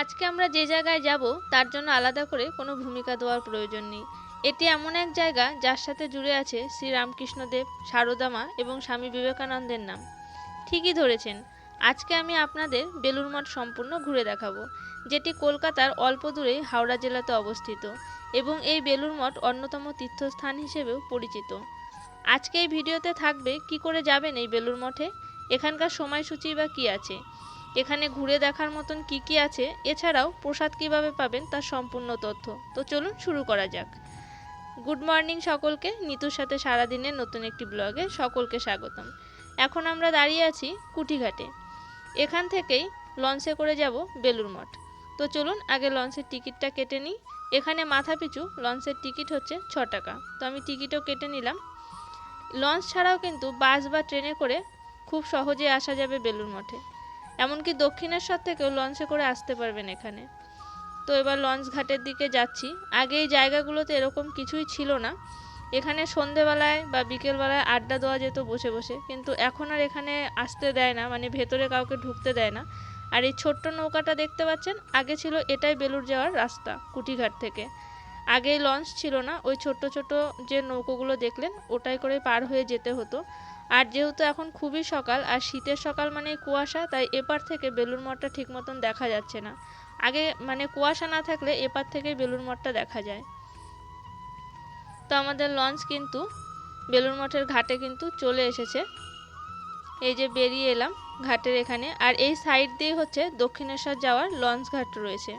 আজকে আমরা যে জায়গায় যাব, তার জন্য আলাদা করে কোনো ভূমিকা দেওয়ার প্রয়োজন নেই। এটি এমন এক জায়গা যার সাথে জুড়ে আছে শ্রী রামকৃষ্ণদেব সারদামা এবং স্বামী বিবেকানন্দের নাম। ঠিকই ধরেছেন, আজকে আমি আপনাদের বেলুর মঠ সম্পূর্ণ ঘুরে দেখাবো, যেটি কলকাতার অল্প দূরে হাওড়া জেলাতে অবস্থিত এবং এই বেলুর মঠ অন্যতম তীর্থস্থান হিসেবেও পরিচিত। আজকে এই ভিডিওতে থাকবে, কি করে যাবেন এই বেলুর মঠে? এখানকার সময়সূচি বা কী আছে? এখানে ঘুরে দেখার মতন কি কি আছে? এছাড়াও প্রসাদ কীভাবে পাবেন তার সম্পূর্ণ তথ্য। তো চলুন শুরু করা যাক। গুড মর্নিং সকলকে। নিতুর সাথে সারাদিনের নতুন একটি ব্লগে সকলকে স্বাগতম। এখন আমরা দাঁড়িয়ে আছি কুটিঘাটে এখান থেকেই লঞ্চে করে যাব বেলুর মঠ। তো চলুন আগে লঞ্চের টিকিটটা কেটে নিই। এখানে মাথা পিছু লঞ্চের টিকিট হচ্ছে ছ টাকা। তো আমি টিকিটও কেটে নিলাম। লঞ্চ ছাড়াও কিন্তু বাস বা ট্রেনে করে খুব সহজে আসা যাবে বেলুর মঠে। এমনকি দক্ষিণেশ্বর থেকেও লঞ্চে করে আসতে পারবেন এখানে। তো এবার লঞ্চ ঘাটের দিকে যাচ্ছি। আগে এই জায়গাগুলোতে এরকম কিছুই ছিল না। এখানে সন্ধেবেলায় বা বিকেলবেলায় আড্ডা দেওয়া যেত বসে বসে। কিন্তু এখন আর এখানে আসতে দেয় না মানে ভেতরে কাউকে ঢুকতে দেয় না। আর এই ছোট্ট নৌকাটা দেখতে পাচ্ছেন? আগে ছিল এটাই বেলুর যাওয়ার রাস্তা, কুটিঘাট থেকে। আগে লঞ্চ ছিল না। ওই ছোট্ট ছোট যে নৌকোগুলো দেখলেন, ওটাই করে পার হয়ে যেতে হতো। আর যেহেতু এখন খুবই সকাল আর শীতের সকাল মানে কুয়াশা, তাই এপার থেকে বেলুর মঠটা ঠিক মতন দেখা যাচ্ছে না। আগে মানে কুয়াশা না থাকলে এপার থেকে বেলুর মঠটা দেখা যায়। তো আমাদের লঞ্চ কিন্তু বেলুর মঠের ঘাটে কিন্তু চলে এসেছে। এই যে বেরিয়ে এলাম ঘাটের এখানে। আর এই সাইড দিয়ে হচ্ছে দক্ষিণেশ্বর যাওয়ার লঞ্চ ঘাট রয়েছে।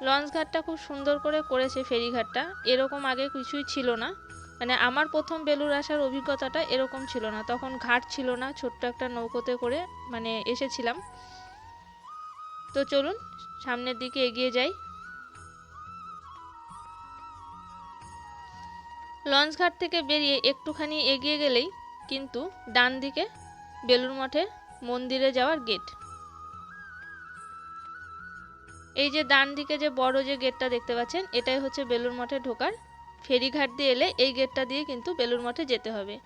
লঞ্চ ঘাটটা খুব সুন্দর করে করেছে ফেরিঘাটটা। এরকম আগে কিছুই ছিল না। মানে আমার প্রথম বেলুর আসার অভিজ্ঞতাটা এরকম ছিল না। তখন ঘাট ছিল না, ছোট্ট একটা নৌকোতে করে মানে এসেছিলাম। তো চলুন, সামনের দিকে এগিয়ে যাই। লঞ্চ ঘাট থেকে বেরিয়ে একটুখানি এগিয়ে গেলেই কিন্তু ডান দিকে বেলুর মঠের মন্দিরে যাওয়ার গেট। এই যে ডান দিকে যে বড় যে গেটটা দেখতে পাচ্ছেন, এটাই হচ্ছে বেলুর মঠে ঢোকার ফেরিঘাট দিয়ে এলে এই গেটটা দিয়ে কিন্তু বেলুর মঠে যেতে হবে।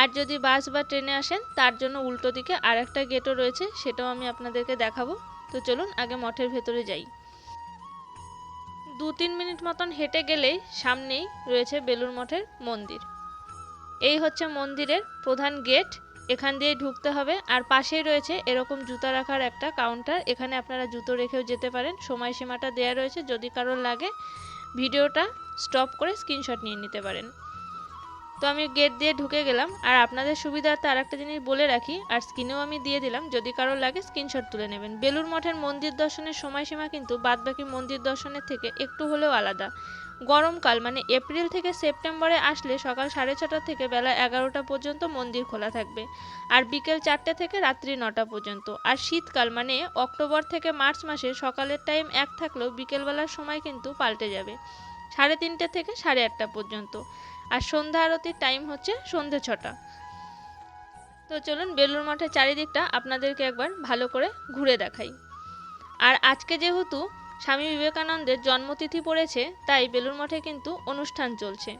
আর যদি বাস বা ট্রেনে আসেন, তার জন্য উল্টো দিকে আর একটা গেটও রয়েছে, সেটাও আমি আপনাদেরকে দেখাবো। তো চলুন আগে মঠের ভেতরে যাই। দু তিন মিনিট মতন হেঁটে গেলেই সামনেই রয়েছে বেলুর মঠের মন্দির। এই হচ্ছে মন্দিরের প্রধান গেট এখান দিয়ে ঢুকতে হবে। আর পাশেই রয়েছে এরকম জুতা রাখার একটা কাউন্টার এখানে আপনারা জুতো রেখেও যেতে পারেন। সময়সীমাটা দেওয়া রয়েছে, যদি কারোর লাগে। ভিডিওটা স্টপ করে স্ক্রিনশট নিয়ে নিতে পারেন। তো আমি গেট দিয়ে ঢুকে গেলাম, আর আপনাদের সুবিধার্থে আর একটা জিনিস বলে রাখি, আর স্ক্রিনেও আমি দিয়ে দিলাম, যদি কারও লাগে স্ক্রিনশট তুলে নেবেন। বেলুর মঠের মন্দির দর্শনের সময়সীমা কিন্তু বাদবাকি মন্দির দর্শনের থেকে একটু হলেও আলাদা। গরমকাল মানে এপ্রিল থেকে সেপ্টেম্বরে আসলে সকাল সাড়ে ছটা থেকে বেলা এগারোটা পর্যন্ত মন্দির খোলা থাকবে আর বিকেল চারটে থেকে রাত্রি নটা পর্যন্ত। আর শীতকাল মানে অক্টোবর থেকে মার্চ মাসে সকালের টাইম এক থাকলেও বিকেলবেলার সময় কিন্তু পাল্টে যাবে, সাড়ে তিনটে থেকে সাড়ে আটটা পর্যন্ত। আর সন্ধ্যা আরতির টাইম হচ্ছে সন্ধে ছটা। তো চলুন বেলুর মঠের চারিদিকটা আপনাদেরকে একবার ভালো করে ঘুরে দেখাই। আর আজকে যেহেতু স্বামী বিবেকানন্দের জন্মতিথি পড়েছে, তাই বেলুর মঠে কিন্তু অনুষ্ঠান চলছে।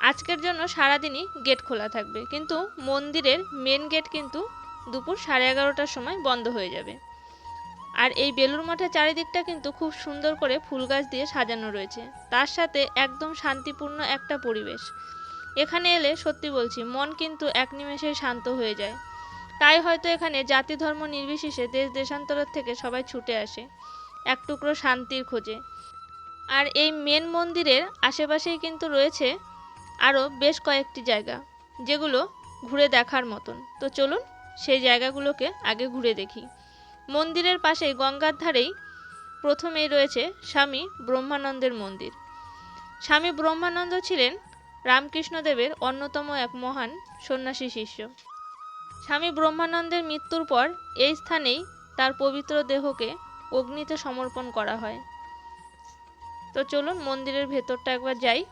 আজকের জন্য সারাদিনই গেট খোলা থাকবে, কিন্তু মন্দিরের মেন গেট কিন্তু দুপুর সাড়ে এগারোটার সময় বন্ধ হয়ে যাবে। আর এই বেলুর মঠের চারিদিকটা কিন্তু খুব সুন্দর করে ফুল গাছ দিয়ে সাজানো রয়েছে। তার সাথে একদম শান্তিপূর্ণ একটা পরিবেশ। এখানে এলে সত্যি বলছি, মন কিন্তু এক নিমেষেই শান্ত হয়ে যায়। তাই হয়তো এখানে জাতি ধর্ম নির্বিশেষে দেশ দেশান্তরের থেকে সবাই ছুটে আসে। এক টুকরো শান্তির খোঁজে। আর এই মেন মন্দিরের আশেপাশেই কিন্তু রয়েছে আরও বেশ কয়েকটি জায়গা, যেগুলো ঘুরে দেখার মতন। তো চলুন সেই জায়গাগুলোকে আগে ঘুরে দেখি। মন্দিরের পাশেই গঙ্গার ধারেই প্রথমেই রয়েছে স্বামী ব্রহ্মানন্দের মন্দির। স্বামী ব্রহ্মানন্দ ছিলেন রামকৃষ্ণদেবের অন্যতম এক মহান সন্ন্যাসী শিষ্য। স্বামী ব্রহ্মানন্দের মৃত্যুর পর এই স্থানেই তার পবিত্র দেহকে অগ্নিতে সমর্পণ করা হয়। তো চলুন মন্দিরের ভেতরটা একবার যাই।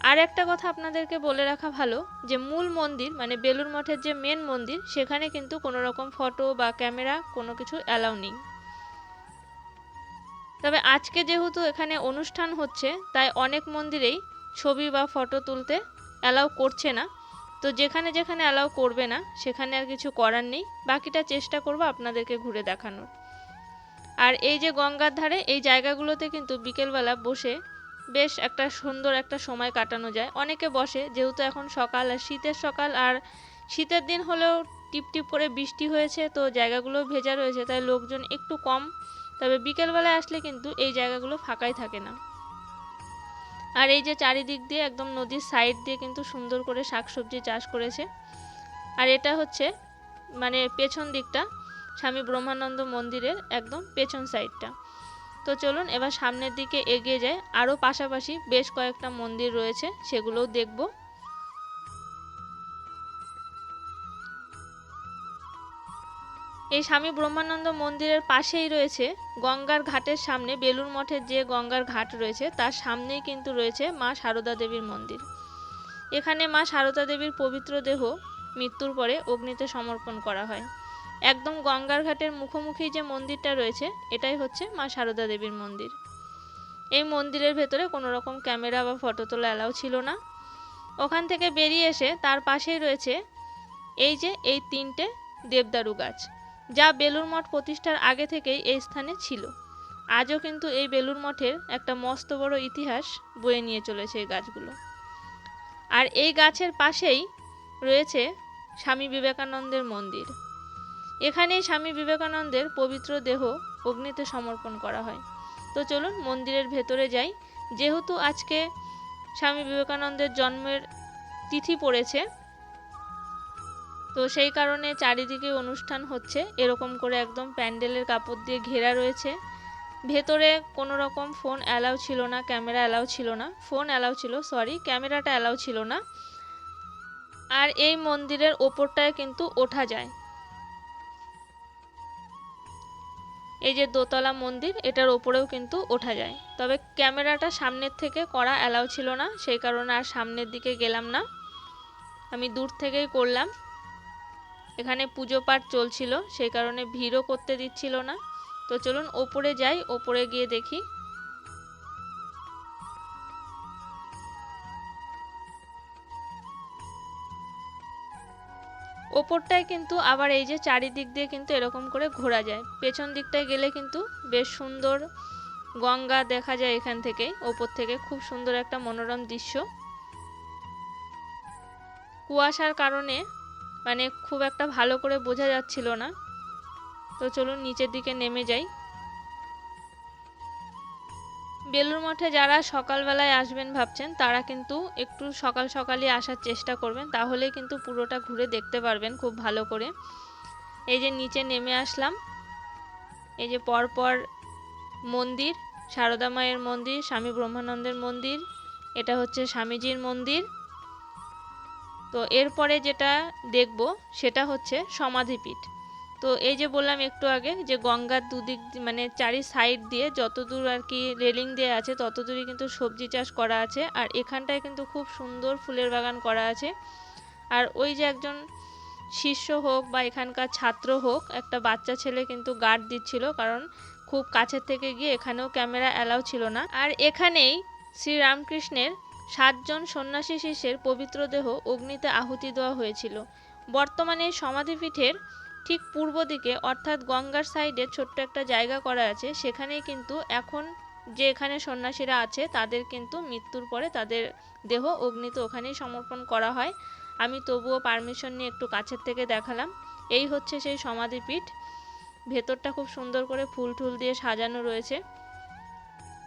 আর একটা কথা আপনাদেরকে বলে রাখা ভালো, যে মূল মন্দির মানে বেলুর মঠের যে মেন মন্দির, সেখানে কিন্তু কোনো রকম ফটো বা ক্যামেরা কোনো কিছু অ্যালাউ নেই। তবে আজকে যেহেতু এখানে অনুষ্ঠান হচ্ছে, তাই অনেক মন্দিরেই ছবি বা ফটো তুলতে অ্যালাউ করছে না। তো যেখানে যেখানে অ্যালাউ করবে না, সেখানে আর কিছু করার নেই। বাকিটা চেষ্টা করব আপনাদেরকে ঘুরে দেখানোর। আর এই যে গঙ্গার ধারে এই জায়গাগুলোতে কিন্তু বিকেলবেলা বসে বেশ একটা সুন্দর একটা সময় কাটানো যায়। অনেকে বসে, যেহেতু এখন সকাল আর শীতের সকাল, আর শীতের দিন হলেও টিপ টিপ করে বৃষ্টি হয়েছে, তো জায়গাগুলো ভেজা রয়েছে, তাই লোকজন একটু কম। তবে বিকেলবেলায় আসলে কিন্তু এই জায়গাগুলো ফাঁকাই থাকে না। আর এই যে চারিদিক দিয়ে একদম নদীর সাইড দিয়ে কিন্তু সুন্দর করে শাকসবজি চাষ করেছে। আর এটা হচ্ছে মানে পেছন দিকটা। স্বামী ব্রহ্মানন্দ মন্দিরের একদম পেছন সাইডটা তো চলুন এবার সামনের দিকে এগিয়ে যায় আরও পাশাপাশি বেশ কয়েকটা মন্দির রয়েছে, সেগুলোও দেখব। এই স্বামী ব্রহ্মানন্দ মন্দিরের পাশেই রয়েছে গঙ্গার ঘাটের সামনে বেলুর মঠের যে গঙ্গার ঘাট রয়েছে, তার সামনেই কিন্তু রয়েছে মা সারদা দেবীর মন্দির। এখানে মা সারদা দেবীর পবিত্র দেহ মৃত্যুর পরে অগ্নিতে সমর্পণ করা হয়। একদম গঙ্গার ঘাটের মুখোমুখি যে মন্দিরটা রয়েছে, এটাই হচ্ছে মা সারদা দেবীর মন্দির। এই মন্দিরের ভেতরে কোনো রকম ক্যামেরা বা ফটো তোলা অ্যালাউ ছিল না। ওখান থেকে বেরিয়ে এসে তার পাশেই রয়েছে এই যে এই তিনটে দেবদারু গাছ, যা বেলুর মঠ প্রতিষ্ঠার আগে থেকেই এই স্থানে ছিল। আজও কিন্তু এই বেলুর মঠের একটা মস্ত বড় ইতিহাস বয়ে নিয়ে চলেছে এই গাছগুলো। আর এই গাছের পাশেই রয়েছে স্বামী বিবেকানন্দের মন্দির। এখানেই স্বামী বিবেকানন্দের পবিত্র দেহ অগ্নিতে সমর্পণ করা হয়। তো চলুন মন্দিরের ভেতরে যাই। যেহেতু আজকে স্বামী বিবেকানন্দের জন্মের তিথি পড়েছে, তো সেই কারণে চারিদিকে অনুষ্ঠান হচ্ছে। এরকম করে একদম প্যান্ডেলের কাপড় দিয়ে ঘেরা রয়েছে। ভেতরে কোনো রকম ফোন অ্যালাউ ছিল না, ক্যামেরা অ্যালাউ ছিল না। ফোন অ্যালাউ ছিল, সরি, ক্যামেরাটা অ্যালাউ ছিল না। আর এই মন্দিরের ওপরটায় কিন্তু ওঠা যায়। এই যে দোতলা মন্দির, এটার ওপরেও কিন্তু ওঠা যায়। তবে ক্যামেরাটা সামনের থেকে করা অ্যালাউ ছিল না, সেই কারণে আর সামনের দিকে গেলাম না। আমি দূর থেকেই করলাম। এখানে পুজো পাঠ চলছিল, সেই কারণে ভিড়ও করতে দিচ্ছিল না। তো চলুন ওপরে যাই, ওপরে গিয়ে দেখি। ওপরটায় কিন্তু আবার এই যে চারিদিক দিয়ে কিন্তু এরকম করে ঘোরা যায়। পেছন দিকটায় গেলে কিন্তু বেশ সুন্দর গঙ্গা দেখা যায় এখান থেকে ওপর থেকে খুব সুন্দর একটা মনোরম দৃশ্য। কুয়াশার কারণে মানে খুব একটা ভালো করে বোঝা যাচ্ছিল না। তো চলুন নিচের দিকে নেমে যাই। বেলুর মঠে যারা সকালবেলায় আসবেন ভাবছেন, তারা কিন্তু একটু সকাল সকালই আসার চেষ্টা করবেন তাহলে কিন্তু পুরোটা ঘুরে দেখতে পারবেন খুব ভালো করে। এই যে নিচে নেমে আসলাম, এই যে পরপর মন্দির, সারদা মায়ের মন্দির, স্বামী ব্রহ্মানন্দের মন্দির, এটা হচ্ছে স্বামীজির মন্দির। তো এরপরে যেটা দেখব, সেটা হচ্ছে সমাধিপীঠ। তো এই যে বললাম একটু আগে যে গঙ্গার দুদিক মানে চারি সাইড দিয়ে যতদূর আর কি রেলিং দিয়ে আছে ততদূরই কিন্তু সবজি চাষ করা আছে। আর এখানটায় কিন্তু খুব সুন্দর ফুলের বাগান করা আছে। আর ওই যে একজন শিষ্য হোক বা এখানকার ছাত্র হোক, একটা বাচ্চা ছেলে কিন্তু গার্ড দিচ্ছিল কারণ খুব কাছের থেকে গিয়ে এখানেও ক্যামেরা অ্যালাউ ছিল না। আর এখানেই শ্রীরামকৃষ্ণের সাতজন সন্ন্যাসী শিষ্যের পবিত্র দেহ অগ্নিতে আহুতি দেওয়া হয়েছিল। বর্তমানে সমাধিপীঠের ঠিক পূর্ব দিকে, অর্থাৎ গঙ্গার সাইডে ছোট্ট একটা জায়গা করা আছে। সেখানেই কিন্তু এখন যে এখানে সন্ন্যাসীরা আছে, তাদের কিন্তু মৃত্যুর পরে তাদের দেহ অগ্নিতে ওখানেই সমর্পণ করা হয়। আমি তবুও পারমিশন নিয়ে একটু কাছের থেকে দেখালাম। এই হচ্ছে সেই সমাধিপীঠ। ভেতরটা খুব সুন্দর করে ফুল টুল দিয়ে সাজানো রয়েছে।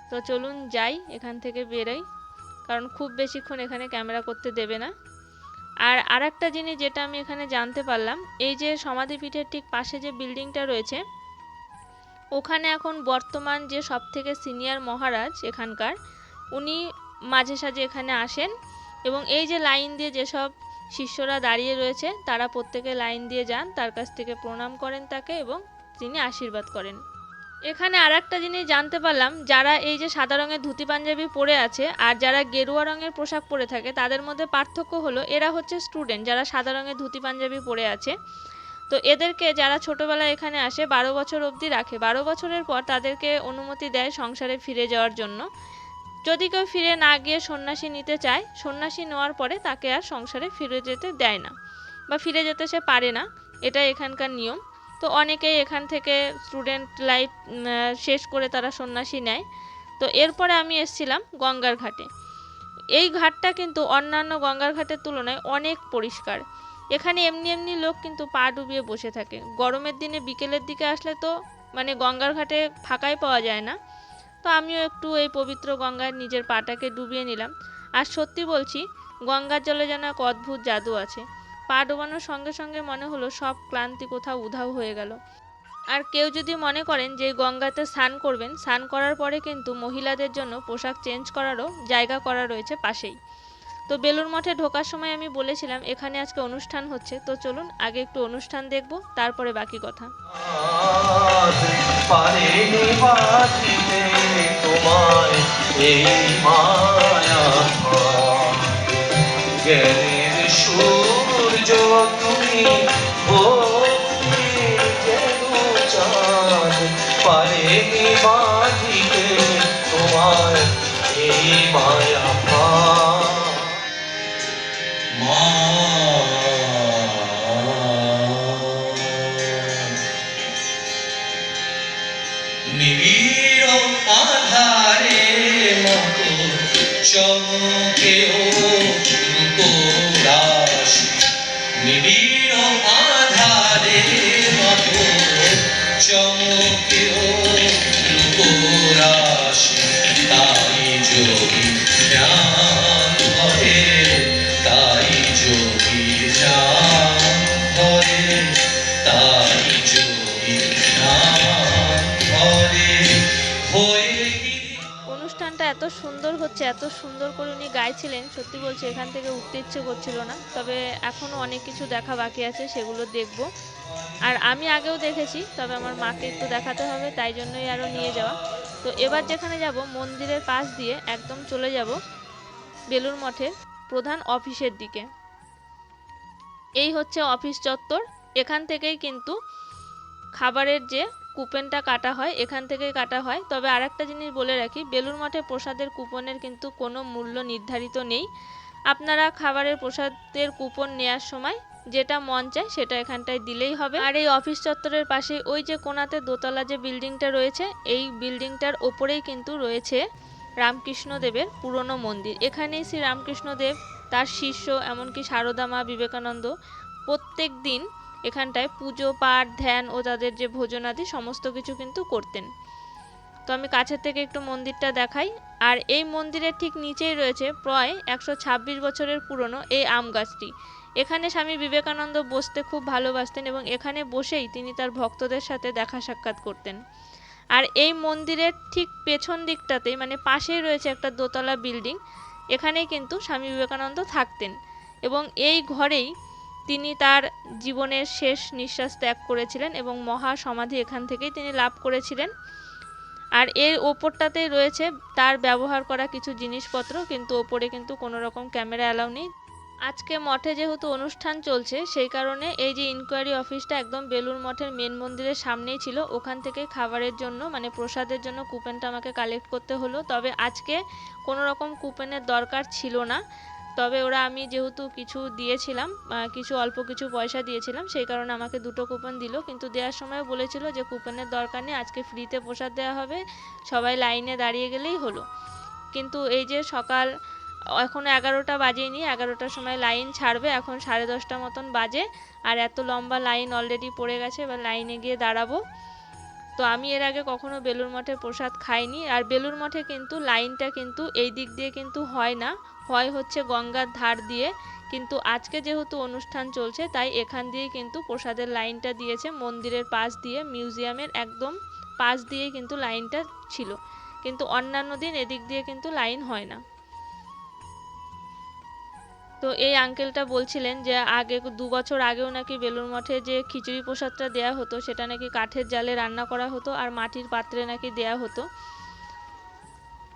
তো চলুন যাই, এখান থেকে বেরোই। কারণ খুব বেশিক্ষণ এখানে ক্যামেরা করতে দেবে না। আর আরেকটা জিনিস যেটা আমি এখানে জানতে পারলাম, এই যে সমাধিপীঠের ঠিক পাশে যে বিল্ডিংটা রয়েছে, ওখানে এখন বর্তমান যে সব থেকে সিনিয়র মহারাজ এখানকার, উনি মাঝে সাঝে এখানে আসেন এবং এই যে লাইন দিয়ে যেসব শিষ্যরা দাঁড়িয়ে রয়েছে, তারা প্রত্যেকে লাইন দিয়ে যান, তার কাছ থেকে প্রণাম করেন তাকে এবং তিনি আশীর্বাদ করেন। এখানে আর একটা জিনিস জানতে পারলাম, যারা এই যে সাদা রঙের ধুতি পাঞ্জাবি পরে আছে আর যারা গেরুয়া রঙের পোশাক পরে থাকে, তাদের মধ্যে পার্থক্য হলো এরা হচ্ছে স্টুডেন্ট যারা সাদা রঙের ধুতি পাঞ্জাবি পরে আছে। তো এদেরকে যারা ছোটোবেলায় এখানে আসে, বারো বছর অবধি রাখে। বারো বছরের পর তাদেরকে অনুমতি দেয় সংসারে ফিরে যাওয়ার জন্য। যদি কেউ ফিরে না গিয়ে সন্ন্যাসী নিতে চায়, সন্ন্যাসী নেওয়ার পরে তাকে আর সংসারে ফিরে যেতে দেয় না বা ফিরে যেতে সে পারে না। এটা এখানকার নিয়ম। তো অনেকেই এখান থেকে স্টুডেন্ট লাইফ শেষ করে তারা সন্ন্যাসী নেয়। তো এরপরে আমি এসেছিলাম গঙ্গার ঘাটে। এই ঘাটটা কিন্তু অন্যান্য গঙ্গার ঘাটের তুলনায় অনেক পরিষ্কার। এখানে এমনি এমনি লোক কিন্তু পা ডুবিয়ে বসে থাকে। গরমের দিনে বিকেলের দিকে আসলে তো মানে গঙ্গার ঘাটে ফাঁকাই পাওয়া যায় না। তো আমিও একটু এই পবিত্র গঙ্গায় নিজের পাটাকে ডুবিয়ে নিলাম। আর সত্যি বলছি, গঙ্গার জলে যেন এক অদ্ভুত জাদু আছে। পা ডোবানোর সঙ্গে সঙ্গে মনে হলো সব ক্লান্তি কোথাও উধাও হয়ে গেল। আর কেউ যদি মনে করেন যে গঙ্গাতে স্নান করবেন, স্নান করার পরে কিন্তু মহিলাদের জন্য পোশাক চেঞ্জ করারও জায়গা করা রয়েছে পাশেই। তো বেলুর মঠে ঢোকার সময় আমি বলেছিলাম, এখানে আজকে অনুষ্ঠান হচ্ছে, তো চলুন আগে একটু অনুষ্ঠান দেখব, তারপরে বাকি কথা। এই তুমি পারেনি বাঁচিতে তোমায় এই মায়া নিবিড় আধারে মতো চমকে অনুষ্ঠানটা এত সুন্দর হচ্ছে, এত সুন্দর করে উনি গাইছিলেন, সত্যি বলছি এখান থেকে উঠতে ইচ্ছে করছিল না। তবে এখনও অনেক কিছু দেখা বাকি আছে, সেগুলো দেখব। আর আমি আগেও দেখেছি, তবে আমার মাকে একটু দেখাতে হবে, তাই জন্যই আরও নিয়ে যাওয়া। তো এবার যেখানে যাব, মন্দিরের পাশ দিয়ে একদম চলে যাব বেলুর মঠের প্রধান অফিসের দিকে। এই হচ্ছে অফিস চত্বর। এখান থেকেই কিন্তু খাবারের যে কুপনটা কাটা হয়, এখান থেকেই কাটা হয়। তবে আরেকটা জিনিস বলে রাখি বেলুর মঠে প্রসাদের কুপনের কিন্তু কোনো মূল্য নির্ধারিত নেই। আপনারা খাবারের প্রসাদের কুপন নেওয়ার সময় যেটা মন চায় সেটা এখানটায় দিলেই হবে। আর এই অফিস চত্বরের পাশে ওই যে কোনাতে দোতলা যে বিল্ডিংটা রয়েছে, এই বিল্ডিংটার ওপরেই কিন্তু রয়েছে রামকৃষ্ণদেবের পুরনো মন্দির। এখানেই শ্রী রামকৃষ্ণদেব তার শিষ্য, এমনকি সারদা মা বিবেকানন্দ প্রত্যেক দিন এখানটায় পুজো, পাঠ, ধ্যান ও তাদের যে ভোজনাদি সমস্ত কিছু কিন্তু করতেন। তো আমি কাছের থেকে একটু মন্দিরটা দেখাই। আর এই মন্দিরের ঠিক নিচেই রয়েছে প্রায় একশো ছাব্বিশ বছরের পুরনো এই আম গাছটি। এখানে স্বামী বিবেকানন্দ বসতে খুব ভালোবাসতেন এবং এখানে বসেই তিনি তার ভক্তদের সাথে দেখা সাক্ষাৎ করতেন। আর এই মন্দিরের ঠিক পেছন দিকটাতেই মানে পাশেই রয়েছে একটা দোতলা বিল্ডিং, এখানেই কিন্তু স্বামী বিবেকানন্দ থাকতেন। এবং এই ঘরেই তিনি তার জীবনের শেষ নিঃশ্বাস ত্যাগ করেছিলেন এবং মহা সমাধি এখান থেকেই তিনি লাভ করেছিলেন। আর এর ওপরটাতেই রয়েছে তার ব্যবহার করা কিছু জিনিসপত্র, কিন্তু ওপরে কিন্তু কোনো রকম ক্যামেরা অ্যালাউ নেই। আজকে মঠে যেহেতু অনুষ্ঠান চলছে, সেই কারণে এই যে ইনকোয়ারি অফিসটা একদম বেলুর মঠের মেন মন্দিরের সামনেই ছিল, ওখান থেকে খাবারের জন্য মানে প্রসাদের জন্য কুপনটা আমাকে কালেক্ট করতে হলো। তবে আজকে কোনো রকম কুপনের দরকার ছিল না। তবে ওরা আমি যেহেতু কিছু দিয়েছিলাম কিছু অল্প কিছু পয়সা দিয়েছিলাম, সেই কারণে আমাকে দুটো কুপন দিল। কিন্তু দেওয়ার সময় বলেছিল যে কুপনের দরকার নেই, আজকে ফ্রিতে প্রসাদ দেওয়া হবে, সবাই লাইনে দাঁড়িয়ে গেলেই হলো। কিন্তু এই যে সকাল এখনও এগারোটা বাজেনি, এগারোটার সময় লাইন ছাড়বে, এখন সাড়ে দশটা মতন বাজে, আর এত লম্বা লাইন অলরেডি পড়ে গেছে, এবার লাইনে গিয়ে দাঁড়াবো। তো আমি এর আগে কখনো বেলুর মঠে প্রসাদ খাইনি, আর বেলুর মঠে কিন্তু লাইনটা কিন্তু এই দিক দিয়ে কিন্তু হয় না। হয় হচ্ছে গঙ্গার ধার দিয়ে। কিন্তু আজকে যেহেতু অনুষ্ঠান চলছে, তাই এখান দিয়ে কিন্তু প্রসাদের লাইনটা দিয়েছে। মন্দিরের পাশ দিয়ে, মিউজিয়ামের একদম পাশ দিয়ে কিন্তু লাইনটা ছিল। কিন্তু অন্যান্য দিন এদিক দিয়ে কিন্তু লাইন হয় না। তো এই আঙ্কেলটা বলছিলেন যে, আগে দু বছর আগেও নাকি বেলুর মঠে যে খিচুড়ি প্রসাদটা দেয়া হতো, সেটা নাকি কাঠের জালে রান্না করা হতো আর মাটির পাত্রে নাকি দেয়া হতো।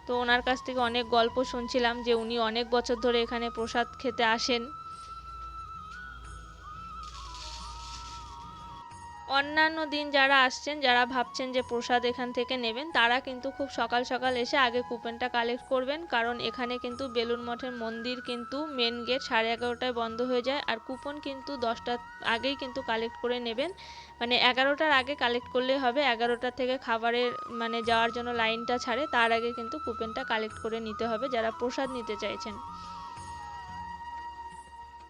তো ওনার কাছ থেকে অনেক গল্প শুনছিলাম যে উনি অনেক বছর ধরে এখানে প্রসাদ খেতে আসেন। অন্যান্য দিন যারা আসছেন, যারা ভাবছেন যে প্রসাদ এখান থেকে নেবেন, তারা কিন্তু খুব সকাল সকাল এসে আগে কুপনটা কালেক্ট করবেন। কারণ এখানে কিন্তু বেলুন মঠের মন্দির কিন্তু মেন গেট সাড়ে এগারোটায় বন্ধ হয়ে যায়। আর কুপন কিন্তু দশটার আগেই কিন্তু কালেক্ট করে নেবেন। মানে এগারোটার আগে কালেক্ট করলেই হবে। এগারোটা থেকে খাবারের মানে যাওয়ার জন্য লাইনটা ছাড়ে, তার আগে কিন্তু কুপনটা কালেক্ট করে নিতে হবে যারা প্রসাদ নিতে চাইছেন।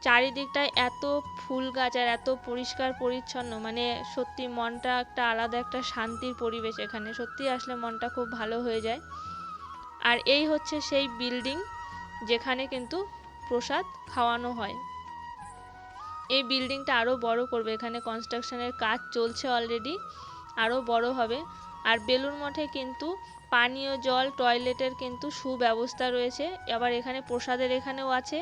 চারিদিকটায় এত ফুল গাছ আর এত পরিষ্কার পরিচ্ছন্ন মানে সত্যি মনটা একটা আলাদা একটা শান্তির পরিবেশ এখানে। সত্যি আসলে মনটা খুব ভালো হয়ে যায়। আর এই হচ্ছে সেই বিল্ডিং যেখানে কিন্তু প্রসাদ খাওয়ানো হয়। এই বিল্ডিংটা আরও বড় করবে, এখানে কনস্ট্রাকশনের কাজ চলছে অলরেডি আরও বড় হবে। আর বেলুর মঠে কিন্তু পানীয় জল, টয়লেটের কিন্তু সুব্যবস্থা রয়েছে। আবার এখানে প্রসাদের এখানেও আছে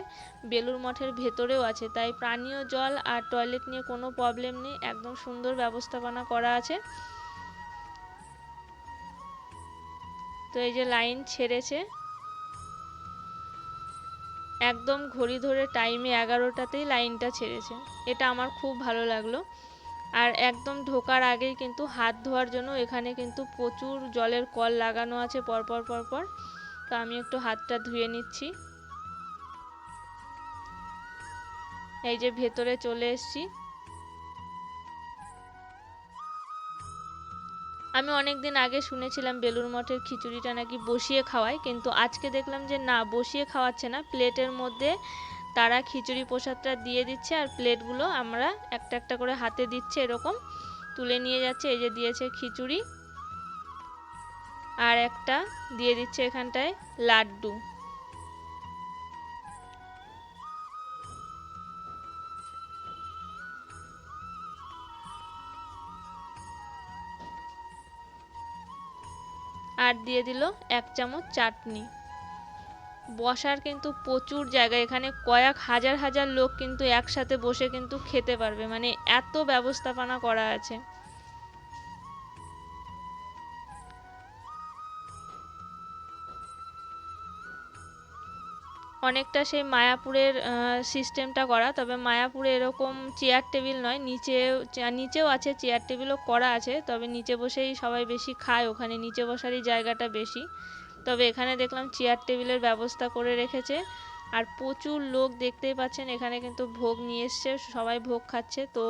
বেলুর মঠের ভেতরেও আছে। তাই পানীয় জল আর টয়লেট নিয়ে কোনো প্রবলেম নেই, একদম সুন্দর ব্যবস্থাপনা করা আছে। তো এই যে লাইন ছেড়েছে। একদম ঘড়ি ধরে টাইমে এগারোটাতেই লাইনটা ছেড়েছে। এটা আমার খুব ভালো লাগল। আর একদম ঢোকার আগেই কিন্তু হাত ধোয়ার জন্য এখানে কিন্তু প্রচুর জলের কল লাগানো আছে পরপর পরপর। তো আমি একটু হাতটা ধুয়ে নিচ্ছি। এই যে ভেতরে চলে এসেছি। আমি অনেক দিন আগে শুনেছিলাম বেলুর মঠের খিচুড়িটা নাকি বসিয়ে খাওয়ায়, কিন্তু আজকে দেখলাম যে না, বসিয়ে খাওয়াচ্ছে না। প্লেটের মধ্যে তারা খিচুড়ি প্রসাদটা দিয়ে দিচ্ছে আর প্লেটগুলো আমরা একটা একটা করে হাতে দিচ্ছে এরকম। তুলে নিয়ে যাচ্ছে, এই যে দিয়েছে খিচুড়ি। আর একটা দিয়ে দিচ্ছে এখানটায় লাড্ডু। আর দিয়ে দিল এক চামচ চাটনি। বসার কিন্তু প্রচুর জায়গা। এখানে কয়েক হাজার হাজার লোক কিন্তু একসাথে বসে কিন্তু খেতে পারবে। মানে এত ব্যবস্থাপনা করা আছে। অনেকটা সেই মায়াপুরের সিস্টেমটা করা। তবে মায়াপুরে এরকম চেয়ার টেবিল নয়। নিচে নিচেও আছে চেয়ার টেবিলও করা আছে। তবে নিচে বসেই সবাই বেশি খায়। ওখানে নিচে বসারই জায়গাটা বেশি। তবে এখানে দেখলাম চেয়ার টেবিলের ব্যবস্থা করে রেখেছে। আর প্রচুর লোক দেখতেই পাচ্ছেন এখানে কিন্তু ভোগ নিয়ে এসছে সবাই ভোগ খাচ্ছে। তো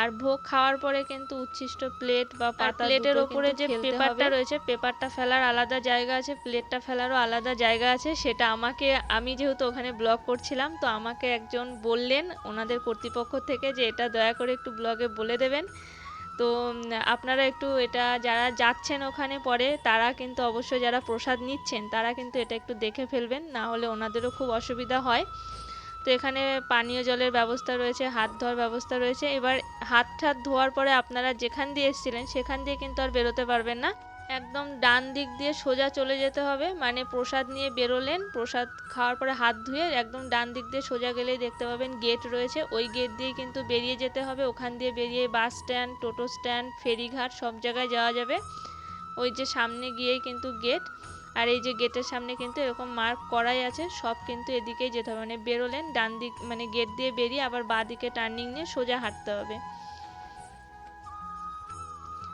আর ভোগ খাওয়ার পরে কিন্তু উচ্ছিষ্ট প্লেট বা পাতা প্লেটের ওপরে যে পেপারটা রয়েছে পেপারটা ফেলার আলাদা জায়গা আছে প্লেটটা ফেলারও আলাদা জায়গা আছে। সেটা আমাকে আমি যেহেতু ওখানে ব্লগ করছিলাম তো আমাকে একজন বললেন ওনাদের কর্তৃপক্ষ থেকে যে এটা দয়া করে একটু ব্লগে বলে দেবেন। তো আপনারা একটু এটা যারা যাচ্ছেন ওখানে পরে, তারা কিন্তু অবশ্যই যারা প্রসাদ নিচ্ছেন, তারা কিন্তু এটা একটু দেখে ফেলবেন, না হলে ওনাদেরও খুব অসুবিধা হয়। তো এখানে পানীয় জলের ব্যবস্থা রয়েছে, হাত ধোয়ার ব্যবস্থা রয়েছে। এবার হাত ঠাত ধোয়ার পরে আপনারা যেখান দিয়ে এসেছিলেন, সেখান দিয়ে কিন্তু আর বেরোতে পারবেন না। একদম ডান দিক দিয়ে সোজা চলে যেতে হবে। মানে প্রসাদ নিয়ে বেরোলেন, প্রসাদ খাওয়ার পরে হাত ধুয়ে একদম ডান দিক দিয়ে সোজা গেলেই দেখতে পাবেন গেট রয়েছে। ওই গেট দিয়ে কিন্তু বেরিয়ে যেতে হবে। ওখান দিয়ে বেরিয়ে বাস স্ট্যান্ড, টোটো স্ট্যান্ড, ফেরিঘাট সব জায়গায় যাওয়া যাবে। ওই যে সামনে গিয়েই কিন্তু গেট আর এই যে গেটের সামনে কিন্তু এরকম মার্ক করাই আছে। সব কিন্তু এদিকেই যেতে হবে। মানে বেরোলেন, ডান দিক মানে গেট দিয়ে বেরিয়ে আবার বাঁ দিকে টার্নিং নিয়ে সোজা হাঁটতে হবে।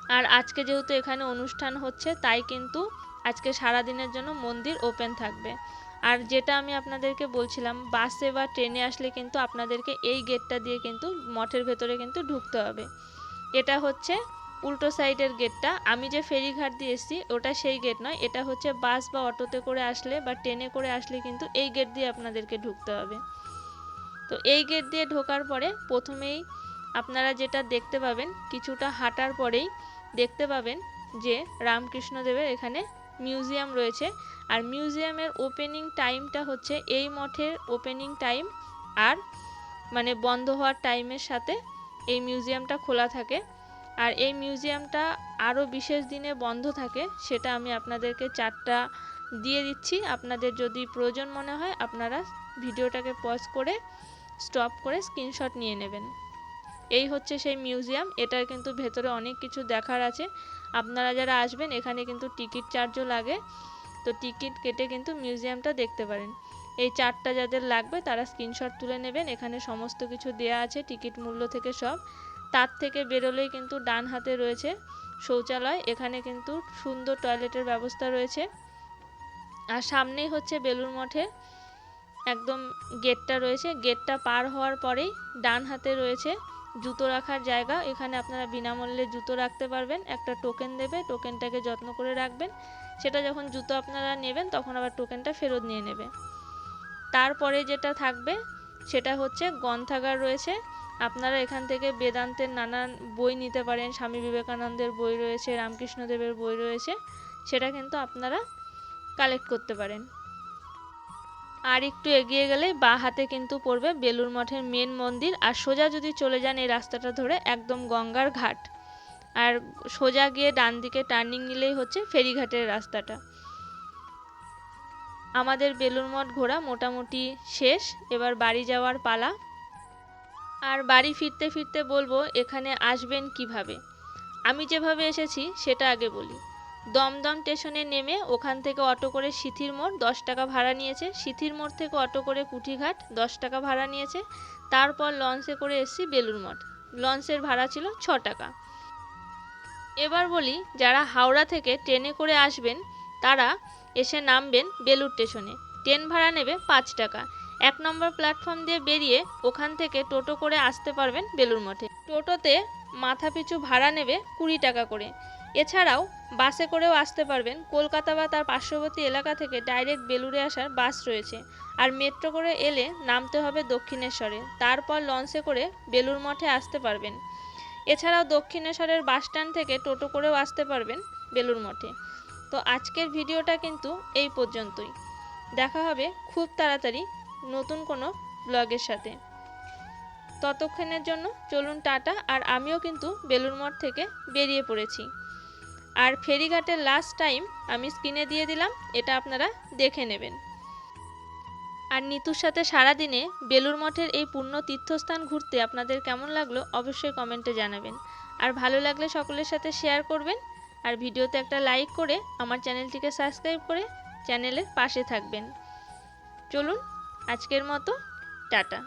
আর আজকে যেহেতু এখানে অনুষ্ঠান হচ্ছে, তাই কিন্তু আজকে সারা দিনের জন্য মন্দির ওপেন থাকবে। আর যেটা আমি আপনাদেরকে বলছিলাম, বাসে বা ট্রেনে আসলে কিন্তু আপনাদেরকে এই গেটটা দিয়ে কিন্তু মঠের ভেতরে কিন্তু ঢুকতে হবে। এটা হচ্ছে উল্টো সাইডের গেটটা আমি যে ফেরিঘাট দিয়ে এসেছি, ওটা সেই গেট নয়। এটা হচ্ছে বাস বা অটোতে করে আসলে বা ট্রেনে করে আসলে কিন্তু এই গেট দিয়ে আপনাদেরকে ঢুকতে হবে। তো এই গেট দিয়ে ঢোকার পরে প্রথমেই আপনারা যেটা দেখতে পাবেন, কিছুটা হাঁটার পরেই দেখতে পাবেন যে রামকৃষ্ণদেবের এখানে মিউজিয়াম রয়েছে। আর মিউজিয়ামের ওপেনিং টাইমটা হচ্ছে এই মঠের ওপেনিং টাইম আর মানে বন্ধ হওয়ার টাইমের সাথে এই মিউজিয়ামটা খোলা থাকে। আর এই মিউজিয়ামটা আরও বিশেষ দিনে বন্ধ থাকে, সেটা আমি আপনাদেরকে চারটা দিয়ে দিচ্ছি। আপনাদের যদি প্রয়োজন মনে হয়, আপনারা ভিডিওটাকে পজ করে স্টপ করে স্ক্রিনশট নিয়ে নেবেন। এই হচ্ছে সেই মিউজিয়াম। এটার কিন্তু ভেতরে অনেক কিছু দেখার আছে। আপনারা যারা আসবেন, এখানে কিন্তু টিকিট চার্জও লাগে। তো টিকিট কেটে কিন্তু মিউজিয়ামটা দেখতে পারেন। এই চারটা যাদের লাগবে, তারা স্ক্রিনশট তুলে নেবেন। এখানে সমস্ত কিছু দেয়া আছে, টিকিট মূল্য থেকে সব। তার থেকে বেরোলেই কিন্তু ডান হাতে রয়েছে শৌচালয়। এখানে কিন্তু সুন্দর টয়লেটের ব্যবস্থা রয়েছে। আর সামনেই হচ্ছে বেলুর মঠের একদম গেটটা রয়েছে। গেটটা পার হওয়ার পরেই ডান হাতে রয়েছে জুতো রাখার জায়গা। এখানে আপনারা বিনামূল্যে জুতো রাখতে পারবেন। একটা টোকেন দেবে টোকেনটাকে যত্ন করে রাখবেন। সেটা যখন জুতো আপনারা নেবেন, তখন আবার টোকেনটা ফেরত নিয়ে নেবে। তারপরে যেটা থাকবে, সেটা হচ্ছে গ্রন্থাগার রয়েছে। আপনারা এখান থেকে বেদান্তের নানান বই নিতে পারেন। স্বামী বিবেকানন্দের বই রয়েছে, রামকৃষ্ণদেবের বই রয়েছে। সেটা কিন্তু আপনারা কালেক্ট করতে পারেন। আর একটু এগিয়ে গেলে বা হাতে কিন্তু পড়বে বেলুর মঠের মেন মন্দির। আর সোজা যদি চলে যান এই রাস্তাটা ধরে, একদম গঙ্গার ঘাট। আর সোজা গিয়ে ডান দিকে টার্নিং নিলেই হচ্ছে ফেরিঘাটের রাস্তাটা। আমাদের বেলুর মঠ ঘোরা মোটামুটি শেষ। এবার বাড়ি যাওয়ার পালা। আর বাড়ি ফিরতে ফিরতে বলব, এখানে আসবেন কীভাবে? আমি যেভাবে এসেছি, সেটা আগে বলি। দমদম স্টেশনে নেমে ওখান থেকে অটো করে সিথির মোড়, দশ টাকা ভাড়া নিয়েছে। সিথির মোড় থেকে অটো করে কুঠিঘাট দশ টাকা ভাড়া নিয়েছে। তারপর লঞ্চে করে এসেছি বেলুর মঠ। লঞ্চের ভাড়া ছিল ছ টাকা। এবার বলি, যারা হাওড়া থেকে ট্রেনে করে আসবেন, তারা এসে নামবেন বেলুর স্টেশনে। ট্রেন ভাড়া নেবে পাঁচ টাকা। এক নম্বর প্ল্যাটফর্ম দিয়ে বেরিয়ে ওখান থেকে টোটো করে আসতে পারবেন বেলুর মঠে। টোটোতে মাথাপিছু ভাড়া নেবে কুড়ি টাকা করে। এছাড়াও বাসে করেও আসতে পারবেন। কলকাতা বা তার পার্শ্ববর্তী এলাকা থেকে ডাইরেক্ট বেলুড়ে আসার বাস রয়েছে। আর মেট্রো করে এলে নামতে হবে দক্ষিণেশ্বরে। তারপর লঞ্চে করে বেলুর মঠে আসতে পারবেন। এছাড়াও দক্ষিণেশ্বরের বাস স্ট্যান্ড থেকে টোটো করেও আসতে পারবেন বেলুর মঠে। তো আজকের ভিডিওটা কিন্তু এই পর্যন্তই। দেখা হবে খুব তাড়াতাড়ি নতুন কোনো ব্লগের সাথে। ততক্ষণের জন্য চলুন টাটা। আর আমিও কিন্তু বেলুর মঠ থেকে বেরিয়ে পড়েছি। আর ফেরিঘাটের লাস্ট টাইম আমি স্ক্রিনে দিয়ে দিলাম, এটা আপনারা দেখে নেবেন। আর নিতুর সাথে সারাদিনে বেলুর মঠের এই পূর্ণ তীর্থস্থান ঘুরতে আপনাদের কেমন লাগল অবশ্যই কমেন্টে জানাবেন। আর ভালো লাগলে সকলের সাথে শেয়ার করবেন, আর ভিডিওতে একটা লাইক করে আমার চ্যানেলটিকে সাবস্ক্রাইব করে চ্যানেলের পাশে থাকবেন। চলুন, আজকের মতো, টাটা।